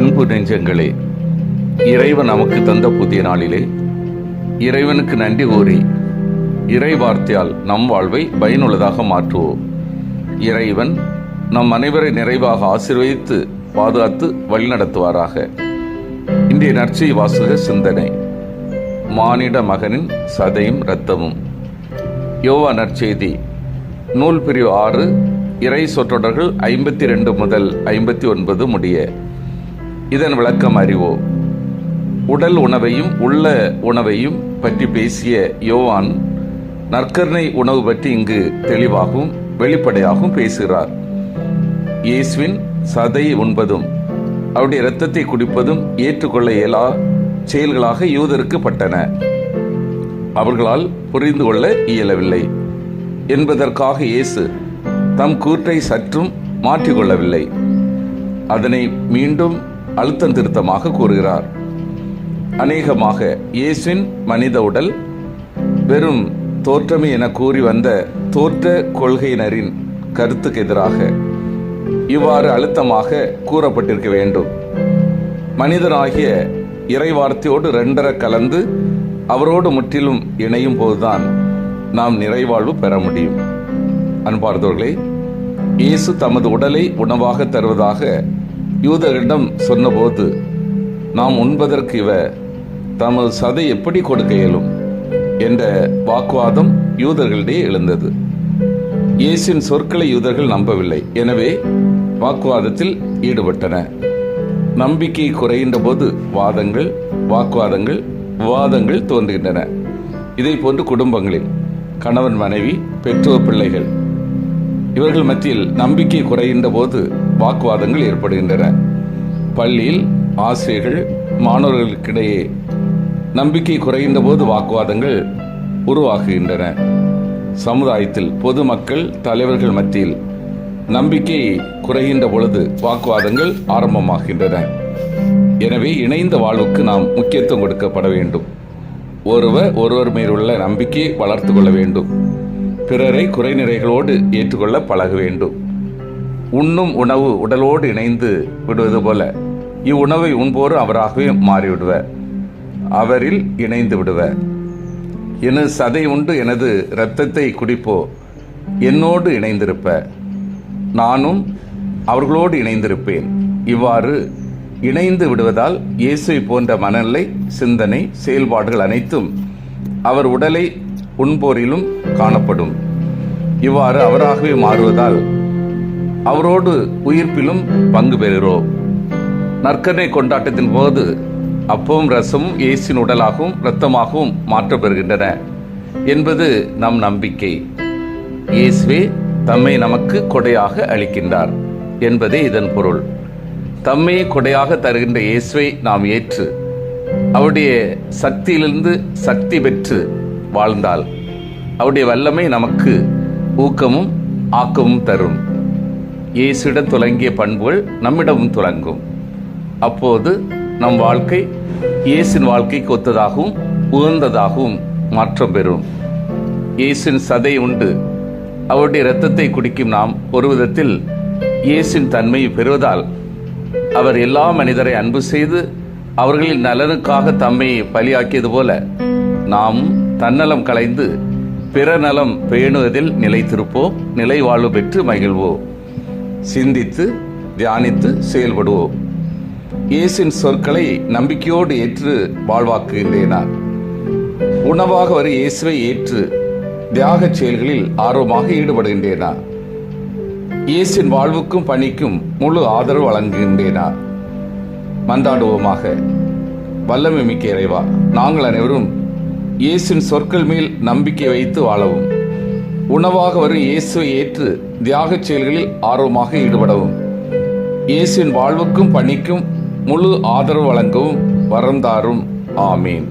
அன்பு நெஞ்சங்களே இறைவன் நமக்கு தந்த புதிய நாளிலே இறைவனுக்கு நன்றி கூறி இறை வார்த்தையால் நம் வாழ்வை பயனுள்ளதாக மாற்றுவோம். இறைவன் நம் அனைவரை நிறைவாக ஆசீர்வதித்து பாதுகாத்து வழிநடத்துவாராக. இன்றைய நற்சை வாசக சிந்தனை. மானிட மகனின் சதையும் இரத்தமும். யோவா நற்செய்தி நூல் பிரிவு ஆறு இறை சொற்றொடர்கள் ஐம்பத்தி ரெண்டு முதல் ஐம்பத்தி ஒன்பது முடிய இதன் விளக்கம் அறிவோ? உடல் உணவையும் உள்ள உணவையும் பற்றி பேசிய யோவான் நற்கர்ணை உணவு பற்றி இங்கு தெளிவாகவும் வெளிப்படையாகவும் பேசுகிறார். இயேசுவின் சதை உண்பதும் அவருடைய இரத்தத்தை குடிப்பதும் ஏற்றுக்கொள்ள இயலா செயல்களாக யூதருக்கு பட்டன. அவர்களால் புரிந்து கொள்ள இயலவில்லை. என்பதற்காக இயேசு தம் கூற்றை சற்றும் மாற்றிக்கொள்ளவில்லை. அதனை மீண்டும் அழுத்தம் திருத்தமாக கூறுகிறார். அநேகமாக இயேசுவின் மனித உடல் வெறும் தோற்றமே என கூறி வந்த தோற்ற கொள்கையினரின் கருத்துக்கு எதிராக இவ்வாறு அழுத்தமாக கூறப்பட்டிருக்க வேண்டும். மனிதனாகிய இறைவார்த்தையோடு ரெண்டர கலந்து அவரோடு முற்றிலும் இணையும் போதுதான் நாம் நிறைவாழ்வு பெற முடியும். அன்பார்ந்தவர்களே இயேசு தமது உடலை உணவாக தருவதாக யூதர்களிடம் சொன்னபோது நாம் உண்பதற்கு இவ தமது சதை எப்படி கொடுக்க இயலும்? என்ற வாக்குவாதம் யூதர்களிடையே எழுந்தது. இயேசின் சொற்களை யூதர்கள் நம்பவில்லை. எனவே வாக்குவாதத்தில் ஈடுபட்டன. நம்பிக்கை குறைகின்ற போது வாதங்கள் வாக்குவாதங்கள் விவாதங்கள் தோன்றுகின்றன. இதை போன்று குடும்பங்களில் கணவன் மனைவி பெற்றோர் பிள்ளைகள் இவர்கள் மத்தியில் நம்பிக்கை குறைகின்ற போது வாக்குவாதங்கள் ஏற்படுகின்றன. பள்ளியில் ஆசிரியர்கள் மாணவர்களுக்கிடையே நம்பிக்கை குறைகின்ற போது வாக்குவாதங்கள் உருவாகுகின்றன. சமுதாயத்தில் பொதுமக்கள் தலைவர்கள் மத்தியில் நம்பிக்கை குறைகின்ற பொழுது வாக்குவாதங்கள் ஆரம்பமாகின்றன. எனவே இணைந்த வாழ்வுக்கு நாம் முக்கியத்துவம் கொடுக்கப்பட வேண்டும். ஒருவர் ஒருவர் மேலுள்ள நம்பிக்கையை வளர்த்து கொள்ள வேண்டும். பிறரை குறைநிறைகளோடு ஏற்றுக்கொள்ள பழக வேண்டும். உண்ணும் உணவு உடலோடு இணைந்து விடுவது போல இவ்வுணவை உண்போர் அவராகவே மாறிவிடுவர் அவரில் இணைந்து விடுவர் எனது சதை உண்டு எனது இரத்தத்தை குடிப்போ என்னோடு இணைந்திருப்ப. நானும் அவர்களோடு இணைந்திருப்பேன். இவ்வாறு இணைந்து விடுவதால் இயேசுவை போன்ற மனநிலை சிந்தனை செயல்பாடுகள் அனைத்தும் அவர் உடலை உண்போரிலும் காணப்படும். இவ்வாறு அவராகவே மாறுவதால் அவரோடு உயிர்ப்பிலும் பங்கு பெறுகிறோம் நற்கனை கொண்டாட்டத்தின் போது அப்பவும் ரசமும் இயேசின் உடலாகவும் இரத்தமாகவும் மாற்றப்பெறுகின்றன என்பது நம் நம்பிக்கை. இயேசுவே தம்மை நமக்கு கொடையாக அளிக்கின்றார் என்பதே இதன் பொருள். தம்மை கொடையாக தருகின்ற இயேசுவை நாம் ஏற்று அவருடைய சக்தியிலிருந்து சக்தி பெற்று வாழ்ந்தால் அவருடைய வல்லமை நமக்கு ஊக்கமும் ஆக்கமும் தரும். இயேசுடன் துலங்கிய பண்புகள் நம்மிடமும் துலங்கும். அப்போது நம் வாழ்க்கை இயேசின் வாழ்க்கைக்கு ஒத்ததாகவும் உகந்ததாகவும் மாற்றம் பெறும். இயேசின் சதை உண்டு. அவருடைய இரத்தத்தை குடிக்கும் நாம் ஒரு விதத்தில் இயேசின் தன்மையை பெறுவதால் அவர் எல்லா மனிதரை அன்பு செய்து அவர்களின் நலனுக்காக தம்மை பலியாக்கியது போல நாம் தன்னலம் கலைந்து பிற நலம் பேணுவதில் நிலைத்திருப்போம் நிலை வாழ்வு பெற்று மகிழ்வோம். சிந்தித்து தியானித்து செயல்படுவோம். இயேசின் சொற்களை நம்பிக்கையோடு ஏற்று வாழ்வாக்குகின்றேனா உணவாக வரும் இயேசுவை ஏற்று தியாகச் செயல்களில் ஆர்வமாக ஈடுபடுகின்றேனா? இயேசின் வாழ்வுக்கும் பணிக்கும் முழு ஆதரவு வழங்குகின்றேனா மன்றாடுவோமாக வல்லமை மிக்க இறைவா நாங்கள் அனைவரும் இயேசின் சொற்கள் மேல் நம்பிக்கை வைத்து வாழவும். உணவாக வரும் இயேசுவை ஏற்று தியாகச் செயல்களில் ஆர்வமாக ஈடுபடவும். இயேசுவின் வாழ்வுக்கும் பணிக்கும் முழு ஆதரவு வழங்கவும் வரம் தாரும். ஆமீன்.